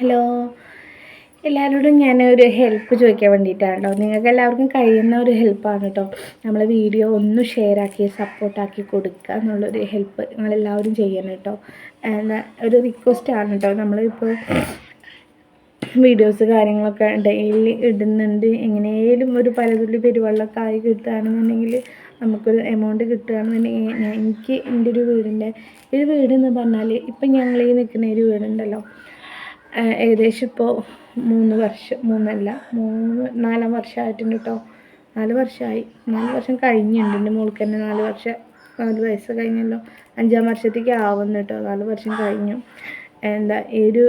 Hello. എല്ലാവരോടും ഞാൻ ഒരു ഹെൽപ്പ് ചോദിക്കാൻ വേണ്ടിയിട്ടാണ് കേട്ടോ. നിങ്ങൾക്ക് എല്ലാവർക്കും കഴിയുന്ന ഒരു ഹെൽപ്പാണ് കേട്ടോ. നമ്മളെ വീഡിയോ ഒന്ന് ഷെയർ ആക്കി സപ്പോർട്ടാക്കി കൊടുക്കുക എന്നുള്ളൊരു ഹെൽപ്പ് നിങ്ങളെല്ലാവരും ചെയ്യണം കേട്ടോ. ഒരു റിക്വസ്റ്റ് ആണ് കേട്ടോ. നമ്മളിപ്പോൾ വീഡിയോസ് കാര്യങ്ങളൊക്കെ ഡെയിലി ഇടുന്നുണ്ട്. എങ്ങനെയും ഒരു പലതുള്ളി പെരുവെള്ളമൊക്കെ ആയി കിട്ടുകയാണെന്നുണ്ടെങ്കിൽ നമുക്കൊരു എമൗണ്ട് കിട്ടുകയാണെന്നുണ്ടെങ്കിൽ എനിക്ക് എന്റെ ഒരു വീടിന്റെ ഒരു വീടെന്ന് പറഞ്ഞാൽ ഇപ്പം ഞങ്ങൾ ഈ നിൽക്കുന്ന ഒരു വീടുണ്ടല്ലോ. ഏകദേശം ഇപ്പോൾ മൂന്ന് വർഷം മൂന്നല്ല മൂന്ന് നാലാം വർഷമായിട്ടുണ്ട് കേട്ടോ നാല് വർഷമായി. നാല് വർഷം കഴിഞ്ഞിട്ടുണ്ട്. എന്റെ മോൾക്ക് തന്നെ നാല് വർഷം നാല് വയസ്സ് കഴിഞ്ഞല്ലോ. അഞ്ചാം വർഷത്തേക്ക് ആവുന്നു കേട്ടോ നാല് വർഷം കഴിഞ്ഞു. എന്താ ഈ ഒരു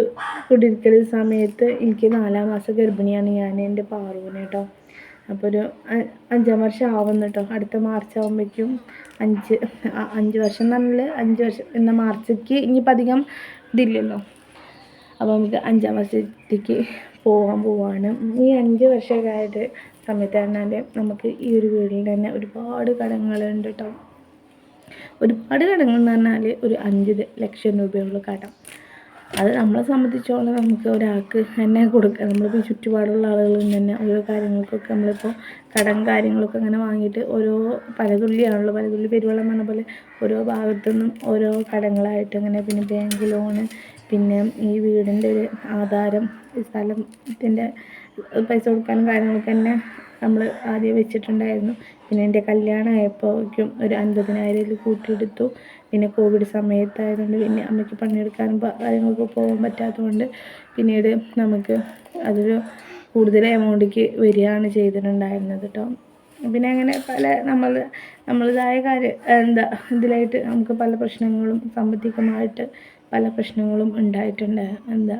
കുടിയിരിക്കൽ സമയത്ത് എനിക്ക് നാലാം മാസം ഗർഭിണിയാണ് ഞാൻ എന്റെ പാറുവിനെ കേട്ടോ അപ്പോൾ ഒരു അഞ്ചാം വർഷം ആവുന്നു കേട്ടോ അടുത്ത മാർച്ച് ആകുമ്പോഴേക്കും അഞ്ച് അഞ്ച് വർഷം എന്ന് പറഞ്ഞാൽ അഞ്ച് വർഷം എന്നാൽ മാർച്ചേക്ക് ഇനിയിപ്പോൾ അധികം ഇതില്ലല്ലോ. അപ്പോൾ നമുക്ക് അഞ്ചാം വർഷത്തേക്ക് പോകാൻ പോവാണ്. ഈ അഞ്ച് വർഷമൊക്കെ സമയത്ത് പറഞ്ഞാൽ നമുക്ക് ഈ ഒരു വീട്ടിൽ തന്നെ ഒരുപാട് കടങ്ങളുണ്ട് കേട്ടോ ഒരുപാട് കടങ്ങൾ എന്ന് പറഞ്ഞാൽ ഒരു അഞ്ച് ലക്ഷം രൂപയുള്ള കടം. അത് നമ്മളെ സംബന്ധിച്ചോളം നമുക്ക് ഒരാൾക്ക് തന്നെ കൊടുക്കുക നമ്മളിപ്പോൾ ചുറ്റുപാടുള്ള ആളുകളിൽ തന്നെ ഓരോ കാര്യങ്ങൾക്കൊക്കെ നമ്മളിപ്പോൾ കടം കാര്യങ്ങളൊക്കെ അങ്ങനെ വാങ്ങിയിട്ട് ഓരോ പലതുള്ളിയാണല്ലോ പലതുള്ളി പെരുവെള്ളം പറഞ്ഞ പോലെ ഓരോ ഭാഗത്തു നിന്നും ഓരോ കടങ്ങളായിട്ട് അങ്ങനെ പിന്നെ ബാങ്ക് ലോണ് പിന്നെ ഈ വീടിന്റെ ഒരു ആധാരം ഈ സ്ഥലത്തിന്റെ പൈസ കൊടുക്കാനും കാര്യങ്ങളൊക്കെ തന്നെ നമ്മൾ ആദ്യം വെച്ചിട്ടുണ്ടായിരുന്നു. പിന്നെ എന്റെ കല്യാണം ആയപ്പോഴേക്കും ഒരു അൻപതിനായിരം കൂട്ടിയെടുത്തു. പിന്നെ കോവിഡ് സമയത്തായതുകൊണ്ട് പിന്നെ അമ്മയ്ക്ക് പണിയെടുക്കാനും കാര്യങ്ങൾക്ക് പോകാൻ പറ്റാത്തതുകൊണ്ട് പിന്നീട് നമുക്ക് അതൊരു കൂടുതൽ എമൗണ്ടിക്ക് വരികയാണ് ചെയ്തിട്ടുണ്ടായിരുന്നത് കേട്ടോ പിന്നെ അങ്ങനെ പല നമ്മൾ നമ്മളിതായ കാര്യം എന്താ ഇതിലായിട്ട് നമുക്ക് പല പ്രശ്നങ്ങളും സാമ്പത്തികമായിട്ട് പല പ്രശ്നങ്ങളും ഉണ്ടായിട്ടുണ്ട്. എന്താ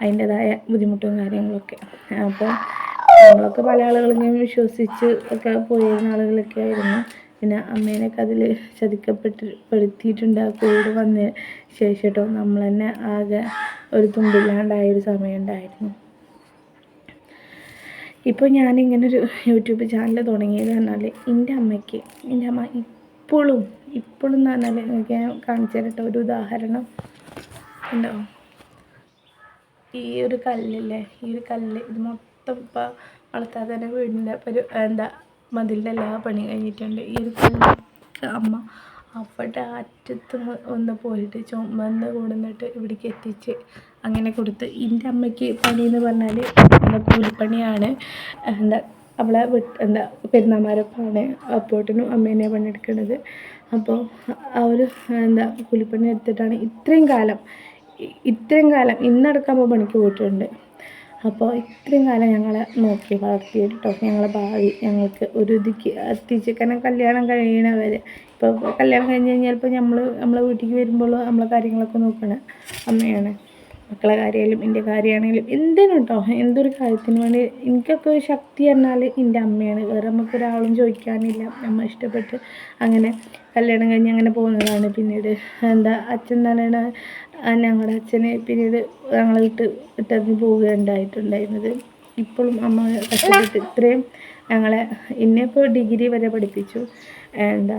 അതിന്റെതായ ബുദ്ധിമുട്ടും കാര്യങ്ങളൊക്കെ. അപ്പോൾ നമ്മളൊക്കെ പല ആളുകളെയും വിശ്വസിച്ച് ഒക്കെ പോയിരുന്ന ആളുകളൊക്കെ ആയിരുന്നു. പിന്നെ അമ്മേനൊക്കെ അതിൽ ചതിക്കപ്പെട്ട് പെടുത്തിയിട്ടുണ്ട് ആ വന്ന ശേഷം കേട്ടോ നമ്മൾ തന്നെ ആകെ ഒരു തുമ്പില്ലാണ്ടായ ഒരു സമയം ഉണ്ടായിരുന്നു. ഇപ്പോൾ ഞാനിങ്ങനൊരു യൂട്യൂബ് ചാനൽ തുടങ്ങിയത് പറഞ്ഞാൽ എന്റെ അമ്മയ്ക്ക് എന്റെ അമ്മ ഇപ്പോഴും ഇപ്പോഴും എന്ന് പറഞ്ഞാൽ എനിക്ക് ഞാൻ കാണിച്ചു തരട്ടെ ഒരു ഉദാഹരണം. ഉണ്ടോ ഈ ഒരു കല്ലില്ലേ? ഈ ഒരു കല്ല് ഇത് മൊത്തം ഇപ്പോൾ വളർത്താതെ തന്നെ വീടിന്റെ ഒരു എന്താ മതിലിന്റെ എല്ലാ പണി കഴിഞ്ഞിട്ടുണ്ട്. ഈ ഒരു കല്ല് അമ്മ അവിടെ അറ്റത്ത് ഒന്ന് പോയിട്ട് ചുമന്ന് കൊണ്ടുവന്നിട്ട് ഇവിടേക്ക് എത്തിച്ച് അങ്ങനെ കൊടുത്ത്. എന്റെ അമ്മയ്ക്ക് പണി എന്ന് പറഞ്ഞാൽ കൂലിപ്പണിയാണ്. എന്താ അവളെ വിട്ട് എന്താ പെരുന്നാമാരപ്പാണ് അപ്പോട്ടിനും അമ്മേനെ പണിയെടുക്കുന്നത് അപ്പോൾ ആ ഒരു എന്താ കൂലിപ്പണി എടുത്തിട്ടാണ് ഇത്രയും കാലം ഇത്രയും കാലം ഇന്നടക്കുമ്പോൾ പണിക്ക് പോയിട്ടുണ്ട്. അപ്പോൾ ഇത്രയും കാലം ഞങ്ങളെ നോക്കി വളർത്തി കേട്ടോ ഞങ്ങളെ ഭാവി ഞങ്ങൾക്ക് ഒരു ഇതിക്ക് എത്തിച്ച് കാരണം കല്യാണം കഴിയണവരെ ഇപ്പോൾ കല്യാണം കഴിഞ്ഞ് കഴിഞ്ഞാൽ ഇപ്പോൾ നമ്മൾ നമ്മളെ വീട്ടിലേക്ക് വരുമ്പോൾ നമ്മളെ കാര്യങ്ങളൊക്കെ നോക്കണ അമ്മയാണ്. മക്കളെ കാര്യമായാലും എന്റെ കാര്യമാണെങ്കിലും എന്തിനും കേട്ടോ എന്തൊരു കാര്യത്തിന് വേണ്ടി എനിക്കൊക്കെ ഒരു ശക്തി പറഞ്ഞാൽ എന്റെ അമ്മയാണ്. വേറെ നമുക്ക് ഒരാളും ചോദിക്കാനില്ല. അമ്മ ഇഷ്ടപ്പെട്ട് അങ്ങനെ കല്യാണം കഴിഞ്ഞ് അങ്ങനെ പോകുന്നതാണ്. പിന്നീട് എന്താ അച്ഛൻ തന്നെയാണ് ഞങ്ങളുടെ അച്ഛനെ പിന്നീട് ഞങ്ങളെ വിട്ട് വിട്ടറിഞ്ഞ് പോവുകയുണ്ടായിട്ടുണ്ടായിരുന്നത്. ഇപ്പോഴും അമ്മ കഷ്ടപ്പെട്ട് ഇത്രയും ഞങ്ങളെ എന്നെ ഇപ്പോൾ ഡിഗ്രി വരെ പഠിപ്പിച്ചു. എന്താ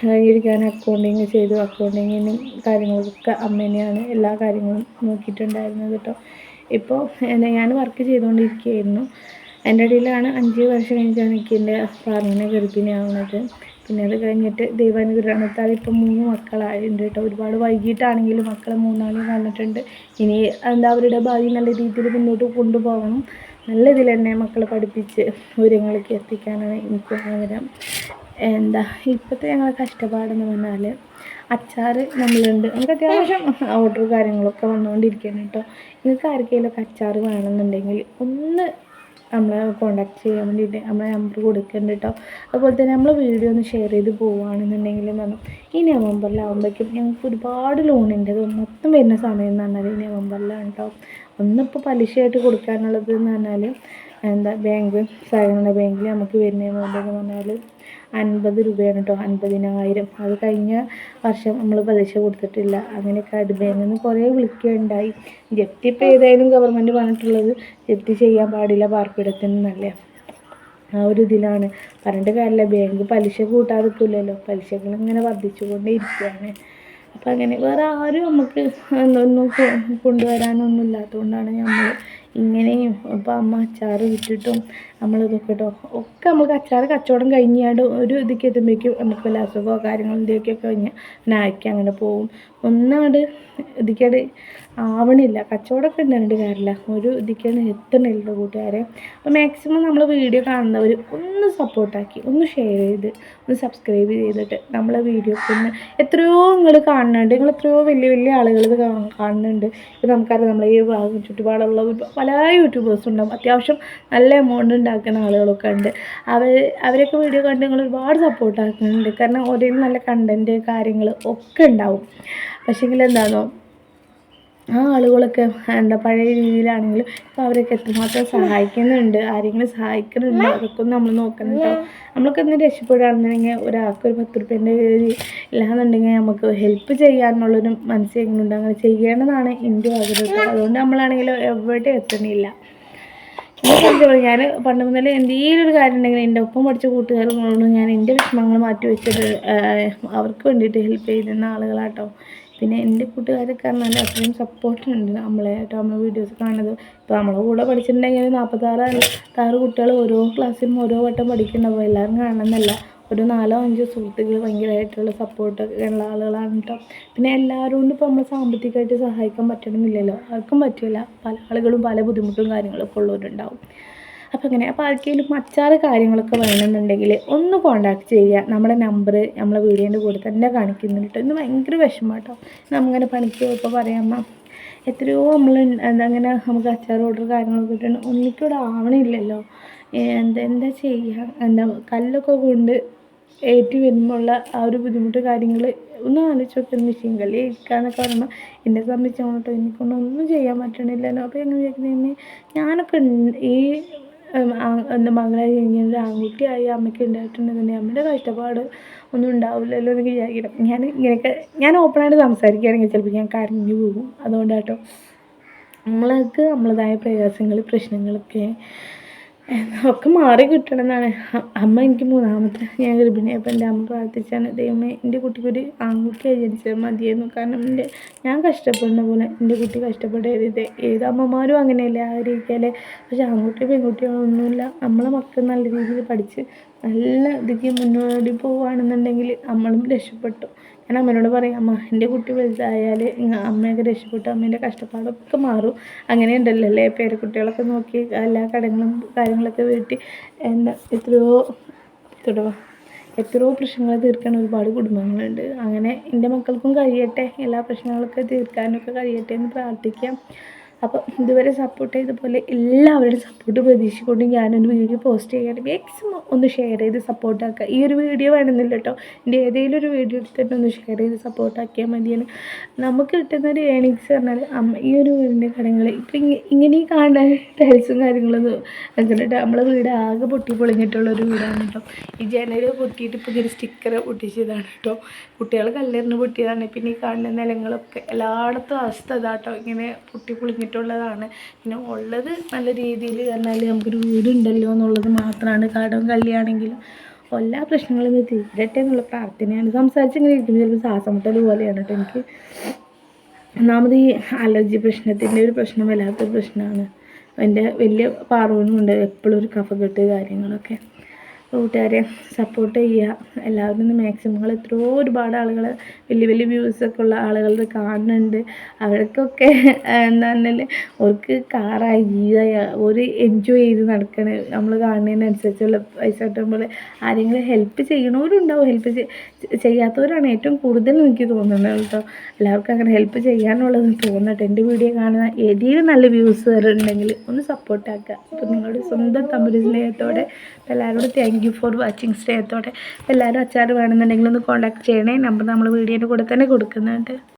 കഴിഞ്ഞിരിക്കാൻ അക്കൗണ്ടിങ് ചെയ്തു. അക്കൗണ്ടിങ്ങിനും കാര്യങ്ങൾക്കൊക്കെ അമ്മ തന്നെയാണ് എല്ലാ കാര്യങ്ങളും നോക്കിയിട്ടുണ്ടായിരുന്നത് കേട്ടോ. ഇപ്പോൾ എന്താ ഞാൻ വർക്ക് ചെയ്തുകൊണ്ടിരിക്കുകയായിരുന്നു. എന്റെ ഇടയിലാണ് അഞ്ച് വർഷം കഴിഞ്ഞിട്ടാണ് എനിക്ക് എന്റെ പാർവിനെ ഗർഭിണിയാവുന്നത്. പിന്നെ അത് കഴിഞ്ഞിട്ട് ദൈവാനുഗ്രഹത്താൽ ഇപ്പം മൂന്ന് മക്കളായിട്ടുണ്ട് കേട്ടോ. ഒരുപാട് വൈകിട്ടാണെങ്കിലും മക്കളെ മൂന്നാളും വന്നിട്ടുണ്ട്. ഇനി എന്താ അവരുടെ ഭാവി നല്ല രീതിയിൽ മുന്നോട്ട് കൊണ്ടുപോകണം. നല്ല ഇതിൽ തന്നെ മക്കളെ പഠിപ്പിച്ച് ഉയരങ്ങളിലേക്ക് എത്തിക്കാനാണ് എനിക്ക് ആഗ്രഹം. എന്താ ഇപ്പോഴത്തെ ഞങ്ങളെ കഷ്ടപ്പാടെന്ന് പറഞ്ഞാൽ അച്ചാർ നമ്മളുണ്ട്. നമുക്ക് അത്യാവശ്യം ഓർഡർ കാര്യങ്ങളൊക്കെ വന്നുകൊണ്ടിരിക്കുകയാണ് കേട്ടോ. നിങ്ങൾക്ക് ആർക്കെങ്കിലുമൊക്കെ അച്ചാർ വേണമെന്നുണ്ടെങ്കിൽ ഒന്ന് നമ്മളെ കോണ്ടാക്ട് ചെയ്യാൻ വേണ്ടിയിട്ട് നമ്മളെ നമ്പർ കൊടുക്കുന്നുണ്ട് കേട്ടോ അതുപോലെ തന്നെ നമ്മൾ വീഡിയോ ഒന്ന് ഷെയർ ചെയ്ത് പോവുകയാണെന്നുണ്ടെങ്കിൽ പറഞ്ഞു ഈ നവംബറിലാവുമ്പോഴേക്കും ഞങ്ങൾക്ക് ഒരുപാട് അത് മൊത്തം വരുന്ന സമയം എന്ന് പറഞ്ഞാൽ ഈ നവംബറിലാണ് കേട്ടോ ഒന്നിപ്പോൾ പലിശയായിട്ട് കൊടുക്കാനുള്ളത് എന്ന് പറഞ്ഞാൽ എന്താ ബാങ്ക് സഹകരണ ബാങ്കിൽ നമുക്ക് വരുന്ന എമൗണ്ട് എന്ന് പറഞ്ഞാൽ അൻപത് രൂപയാണ് കേട്ടോ അൻപതിനായിരം. അത് കഴിഞ്ഞ വർഷം നമ്മൾ പലിശ കൊടുത്തിട്ടില്ല. അങ്ങനെയൊക്കെ ആയിട്ട് നിന്ന് കുറേ വിളിക്കുകയുണ്ടായി ജപ്തി ഇപ്പോൾ ഏതായാലും ഗവൺമെന്റ് പറഞ്ഞിട്ടുള്ളത് ജപ്തി ചെയ്യാൻ പാടില്ല പാർപ്പിടത്തിനല്ലേ ആ ഒരു ഇതിലാണ്. പറഞ്ഞിട്ട് കാര്യമില്ല ബാങ്ക് പലിശ കൂട്ടാതിരിക്കില്ലല്ലോ പലിശകൾ ഇങ്ങനെ വർദ്ധിച്ചുകൊണ്ടേ ഇരിക്കുകയാണ് അപ്പം അങ്ങനെ വേറെ ആരും നമുക്ക് ഒന്നും കൊണ്ടുവരാനൊന്നും ഇല്ലാത്തതുകൊണ്ടാണ് നമ്മൾ ഇങ്ങനെയും ഇപ്പം അമ്മ അച്ചാർ വിറ്റിട്ടും നമ്മളിതൊക്കെ കേട്ടോ ഒക്കെ നമുക്ക് അച്ചാർ കച്ചവടം കഴിഞ്ഞാണ്ട് ഒരു ഇതൊക്കെ എത്തുമ്പോഴേക്കും നമുക്ക് വല്ല അസുഖമോ കാര്യങ്ങളോ എന്തൊക്കെയൊക്കെ കഴിഞ്ഞാൽ പിന്നെ അയക്കാൻ അങ്ങനെ പോവും. ഒന്നാണ്ട് ഇതിക്കട് ആവണില്ല. കച്ചവടമൊക്കെ ഉണ്ടായിട്ട് കാര്യമില്ല ഒരു ഇതിക്കാണ് എത്തണില്ല കൂട്ടുകാരെ. അപ്പോൾ മാക്സിമം നമ്മൾ വീഡിയോ കാണുന്നവർ ഒന്ന് സപ്പോർട്ടാക്കി ഒന്ന് ഷെയർ ചെയ്ത് ഒന്ന് സബ്സ്ക്രൈബ് ചെയ്തിട്ട് നമ്മളെ വീഡിയോ ഒന്ന് എത്രയോ നിങ്ങൾ കാണുന്നുണ്ട്. നിങ്ങൾ എത്രയോ വലിയ വലിയ ആളുകൾ കാണുന്നുണ്ട്. ഇപ്പോൾ നമുക്കറിയാം നമ്മളെ ഈ ഭാഗം ചുറ്റുപാടുള്ള പല യൂട്യൂബേഴ്സും ഉണ്ടാകും അത്യാവശ്യം നല്ല എമൗണ്ട് ഉണ്ടാക്കുന്ന ആളുകളൊക്കെ ഉണ്ട്. അവർ അവരൊക്കെ വീഡിയോ കണ്ട് നിങ്ങൾ ഒരുപാട് സപ്പോർട്ടാക്കുന്നുണ്ട് കാരണം ഒരേ നല്ല കണ്ടന്റ് കാര്യങ്ങൾ ഒക്കെ ഉണ്ടാവും. പക്ഷേങ്കിൽ എന്താണോ ആ ആളുകളൊക്കെ എന്താ പഴയ രീതിയിലാണെങ്കിലും ഇപ്പോൾ അവരൊക്കെ എത്രമാത്രം സഹായിക്കുന്നുണ്ട് ആരെങ്കിലും സഹായിക്കുന്നുണ്ട് അതൊക്കെ നമ്മൾ നോക്കണം കേട്ടോ നമ്മളൊക്കെ ഒന്ന് രക്ഷപ്പെടുകയാണെന്നുണ്ടെങ്കിൽ ഒരാൾക്ക് ഒരു പത്ത് റുപ്യേന്റെ ഇല്ലാന്നുണ്ടെങ്കിൽ നമുക്ക് ഹെൽപ്പ് ചെയ്യാനുള്ളൊരു മനസ്സിലുണ്ട് അങ്ങനെ ചെയ്യേണ്ടതാണ് എന്റെ ആഗ്രഹം. അതുകൊണ്ട് നമ്മളാണെങ്കിലും എവിടെ എത്തണില്ല. ഞാൻ പണ്ട് മുതലേ എന്തെങ്കിലും ഒരു കാര്യം ഉണ്ടെങ്കിൽ എന്റെ ഒപ്പം പഠിച്ച കൂട്ടുകാരോട് ഞാൻ എന്റെ വിഷമങ്ങൾ മാറ്റി വെച്ചിട്ട് അവർക്ക് വേണ്ടിയിട്ട് ഹെൽപ്പ് ചെയ്യുന്ന ആളുകളാട്ടോ. പിന്നെ എന്റെ കൂട്ടുകാരൊക്കെ നല്ല അത്രയും സപ്പോർട്ടുണ്ട് നമ്മളെ ടോമ വീഡിയോസ് കാണുന്നത്. ഇപ്പോൾ നമ്മളെ കൂടെ പഠിച്ചിട്ടുണ്ടെങ്കിൽ നാൽപ്പത്താറ് ആറ് കുട്ടികൾ ഓരോ ക്ലാസ്സിലും ഓരോ വട്ടം പഠിക്കുന്നുണ്ടാവും എല്ലാവരും കാണണമെന്നല്ല ഒരു നാലോ അഞ്ചോ സുഹൃത്തുക്കൾ ഭയങ്കരമായിട്ടുള്ള സപ്പോർട്ടൊക്കെ ഉള്ള ആളുകളാണ് കേട്ടോ പിന്നെ എല്ലാവരും കൊണ്ട് ഇപ്പോൾ നമ്മൾ സാമ്പത്തികമായിട്ട് സഹായിക്കാൻ പറ്റണമെന്നില്ലല്ലോ ആർക്കും പറ്റില്ല പല ആളുകളും പല ബുദ്ധിമുട്ടും കാര്യങ്ങളൊക്കെ ഉള്ളവരുണ്ടാവും. അപ്പോൾ അങ്ങനെ അപ്പോൾ ആർക്കെങ്കിലും അച്ചാറ് കാര്യങ്ങളൊക്കെ വേണമെന്നുണ്ടെങ്കിൽ ഒന്ന് കോണ്ടാക്ട് ചെയ്യുക. നമ്മുടെ നമ്പർ നമ്മളെ വീഡിയോന്റെ കൂടെ തന്നെ കാണിക്കുന്നുണ്ട്. കേട്ടോ ഇന്ന് ഭയങ്കര വിഷമം കേട്ടോ നമ്മങ്ങനെ പണിക്ക് പോയപ്പോൾ പറയാമ്മ എത്രയോ നമ്മൾ അങ്ങനെ നമുക്ക് അച്ചാർ ഓർഡർ കാര്യങ്ങളൊക്കെ കിട്ടണം ഒന്നിക്കൂടെ ആവണില്ലല്ലോ. എന്താ എന്താ ചെയ്യുക എന്താ കല്ലൊക്കെ കൊണ്ട് ഏറ്റി വരുമ്പോഴുള്ള ആ ഒരു ബുദ്ധിമുട്ട് കാര്യങ്ങൾ ഒന്ന് ആലോചിച്ച് നോക്കിയാൽ മെഷീൻ കളി ഇരിക്കാന്നൊക്കെ പറയുമ്പോൾ എന്നെ സംബന്ധിച്ചോട്ടോ കേട്ടോ ഒന്നും ചെയ്യാൻ പറ്റണില്ലല്ലോ. അപ്പോൾ എങ്ങനെ വിചാരിക്കുന്നത് ഞാനൊക്കെ ഈ എന്താ മകളായി ഒരു ആൺകുട്ടിയായി അമ്മയ്ക്ക് ഉണ്ടായിട്ടുണ്ടെന്നുണ്ടെങ്കിൽ അമ്മയുടെ കഷ്ടപ്പാട് ഒന്നും ഉണ്ടാവില്ലല്ലോ എന്ന് വിചാരിക്കണം ഞാൻ ഇങ്ങനെയൊക്കെ ഞാൻ ഓപ്പണായിട്ട് സംസാരിക്കുകയാണെങ്കിൽ ചിലപ്പോൾ ഞാൻ കരഞ്ഞു പോകും. അതുകൊണ്ടാട്ടോ. നമ്മൾക്ക് നമ്മളതായ പ്രയാസങ്ങൾ പ്രശ്നങ്ങളൊക്കെ ഒക്കെ മാറി കിട്ടണം എന്നാണ് അമ്മ എനിക്ക് മൂന്നാമത്തെ. ഞാൻ ഗർഭിണിയായപ്പോൾ എന്റെ അമ്മ പ്രാർത്ഥിച്ചാണ് ദൈവമേ എന്റെ കുട്ടിക്കൊരു ആൺകുട്ടിയായി ജനിച്ചാൽ മതിയായിരുന്നു. കാരണം എന്റെ ഞാൻ കഷ്ടപ്പെടുന്ന പോലെ എന്റെ കുട്ടി കഷ്ടപ്പെടരുത്. ഏത് അമ്മമാരും അങ്ങനെയല്ലേ ആഗ്രഹിക്കാല്ലേ പക്ഷെ ആൺകുട്ടി പെൺകുട്ടികളൊന്നുമില്ല നമ്മളെ മക്കൾ നല്ല രീതിയിൽ പഠിച്ച് നല്ല ഇതിക്ക് മുന്നോടി പോവുകയാണെന്നുണ്ടെങ്കിൽ നമ്മളും രക്ഷപ്പെട്ടു. ഞാൻ അമ്മേനോട് പറയും അമ്മ എന്റെ കുട്ടി വലുതായാൽ അമ്മയൊക്കെ രക്ഷപ്പെട്ടു അമ്മേന്റെ കഷ്ടപ്പാടൊക്കെ മാറും. അങ്ങനെ ഉണ്ടല്ലോ അല്ലേ? പേരക്കുട്ടികളൊക്കെ നോക്കി എല്ലാ കടങ്ങളും കാര്യങ്ങളൊക്കെ വീട്ടി എന്താ എത്രയോ തുടവാ എത്രയോ പ്രശ്നങ്ങൾ തീർക്കാൻ ഒരുപാട് കുടുംബങ്ങളുണ്ട്. അങ്ങനെ എന്റെ മക്കൾക്കും കഴിയട്ടെ എല്ലാ പ്രശ്നങ്ങളൊക്കെ തീർക്കാനൊക്കെ കഴിയട്ടെ എന്ന് പ്രാർത്ഥിക്കാം. അപ്പോൾ ഇതുവരെ സപ്പോർട്ട് ചെയ്ത പോലെ എല്ലാവരുടെയും സപ്പോർട്ട് പ്രതീക്ഷിച്ചുകൊണ്ട് ഞാനൊരു വീഡിയോ പോസ്റ്റ് ചെയ്യാൻ മാക്സിമം ഒന്ന് ഷെയർ ചെയ്ത് സപ്പോർട്ടാക്കുക ഈ ഒരു വീഡിയോ വേണമെന്നില്ല കേട്ടോ എന്റെ ഏതെങ്കിലും ഒരു വീഡിയോ എടുത്തിട്ട് ഒന്ന് ഷെയർ ചെയ്ത് സപ്പോർട്ടാക്കിയാൽ മതിയാണ് നമുക്ക് കിട്ടുന്ന ഒരു ഏണിങ്സ് പറഞ്ഞാൽ അമ്മ ഈ ഒരു വീടിന്റെ കടങ്ങൾ ഇപ്പം ഇങ്ങനെ ഈ ടൈൽസും കാര്യങ്ങളൊന്നും അങ്ങനെ നമ്മളെ വീട് ആകെ പൊട്ടി പൊളിഞ്ഞിട്ടുള്ള ഒരു വീടാണ് കേട്ടോ ഈ ജനൽ പൊട്ടിയിട്ട് ഇപ്പോൾ ഇങ്ങനെ സ്റ്റിക്കർ പൊട്ടിച്ചതാണ് കേട്ടോ കുട്ടികൾ കല്ലെറിഞ്ഞ് പൊട്ടിയതാണ്. പിന്നെ ഈ കാണുന്ന നിലങ്ങളൊക്കെ എല്ലായിടത്തും അവസ്ഥ ഇതാട്ടോ ഇങ്ങനെ പൊട്ടി പൊളിഞ്ഞിട്ട് ചെയ്തിട്ടുള്ളതാണ് പിന്നെ ഉള്ളത് നല്ല രീതിയിൽ പറഞ്ഞാൽ നമുക്കൊരു വീടുണ്ടല്ലോ എന്നുള്ളത് മാത്രമാണ് കടവും കല്യാണെങ്കിലും എല്ലാ പ്രശ്നങ്ങളും ഇന്ന് തീരട്ടെ എന്നുള്ള പ്രാർത്ഥനയാണ്. സംസാരിച്ചിങ്ങനെ ഇരിക്കുന്നത് ചിലപ്പോൾ ശ്വാസം മുട്ടൽ പോലെയാണ് കേട്ടോ എനിക്ക്. ഒന്നാമത് ഈ അലർജി പ്രശ്നത്തിന്റെ ഒരു പ്രശ്നം വല്ലാത്തൊരു പ്രശ്നമാണ്. എന്റെ വലിയ പാർവനുമുണ്ട് എപ്പോഴും ഒരു കഫ കഫക്കെട്ട് കാര്യങ്ങളൊക്കെ. കൂട്ടുകാരെ സപ്പോർട്ട് ചെയ്യുക. എല്ലാവരും ഒന്ന് മാക്സിമം നിങ്ങൾ എത്രയോ ഒരുപാട് ആളുകൾ വലിയ വലിയ വ്യൂസൊക്കെ ഉള്ള ആളുകൾ കാണുന്നുണ്ട്. അവർക്കൊക്കെ എന്താ പറഞ്ഞാൽ അവർക്ക് കാറായി ഒരു എൻജോയ് ചെയ്ത് നടക്കണ. നമ്മൾ കാണുന്നതിനനുസരിച്ചുള്ള പൈസ കിട്ടുമ്പോൾ ആരെങ്കിലും ഹെൽപ്പ് ചെയ്യണവരുണ്ടാവും. ഹെൽപ്പ് ചെയ്യാത്തവരാണ് ഏറ്റവും കൂടുതൽ എനിക്ക് തോന്നുന്നത് കേട്ടോ. എല്ലാവർക്കും അങ്ങനെ ഹെൽപ്പ് ചെയ്യാനുള്ളത് തോന്നട്ടെ. എന്റെ വീഡിയോ കാണുന്ന ഏതെങ്കിലും നല്ല വ്യൂസ് വരുന്നുണ്ടെങ്കിൽ ഒന്ന് സപ്പോർട്ടാക്കുക അപ്പോൾ നിങ്ങളുടെ സ്വന്തം തമിഴ് സ്നേഹത്തോടെ എല്ലാവരോടും thank thank you for watching സ്നേഹത്തോടെ എല്ലാവരും അച്ചാർ വേണമെന്നുണ്ടെങ്കിൽ ഒന്ന് കോൺടാക്ട് ചെയ്യണേ. നമ്പർ നമ്മൾ വീഡിയോന്റെ കൂടെ തന്നെ കൊടുക്കുന്നുണ്ട്.